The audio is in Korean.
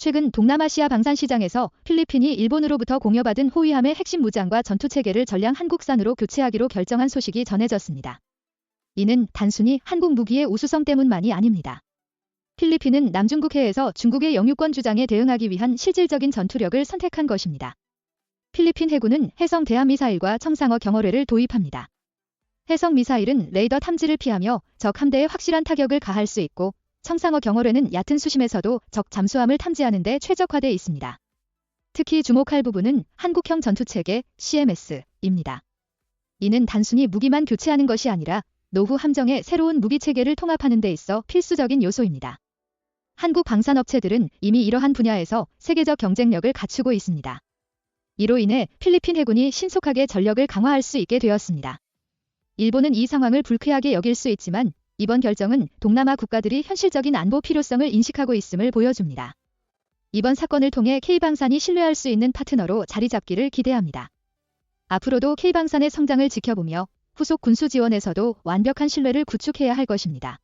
최근 동남아시아 방산 시장에서 필리핀이 일본으로부터 공여받은 호위함의 핵심 무장과 전투 체계를 전량 한국산으로 교체하기로 결정한 소식이 전해졌습니다. 이는 단순히 한국 무기의 우수성 때문만이 아닙니다. 필리핀은 남중국해에서 중국의 영유권 주장에 대응하기 위한 실질적인 전투력을 선택한 것입니다. 필리핀 해군은 해성 대함미사일과 청상어 경어뢰를 도입합니다. 해성 미사일은 레이더 탐지를 피하며 적 함대에 확실한 타격을 가할 수 있고 청상어 경어뢰는 얕은 수심에서도 적 잠수함을 탐지하는 데 최적화돼 있습니다. 특히 주목할 부분은 한국형 전투체계 CMS입니다. 이는 단순히 무기만 교체하는 것이 아니라 노후 함정의 새로운 무기 체계를 통합하는 데 있어 필수적인 요소입니다. 한국 방산업체들은 이미 이러한 분야에서 세계적 경쟁력을 갖추고 있습니다. 이로 인해 필리핀 해군이 신속하게 전력을 강화할 수 있게 되었습니다. 일본은 이 상황을 불쾌하게 여길 수 있지만 이번 결정은 동남아 국가들이 현실적인 안보 필요성을 인식하고 있음을 보여줍니다. 이번 사건을 통해 K방산이 신뢰할 수 있는 파트너로 자리 잡기를 기대합니다. 앞으로도 K방산의 성장을 지켜보며 후속 군수 지원에서도 완벽한 신뢰를 구축해야 할 것입니다.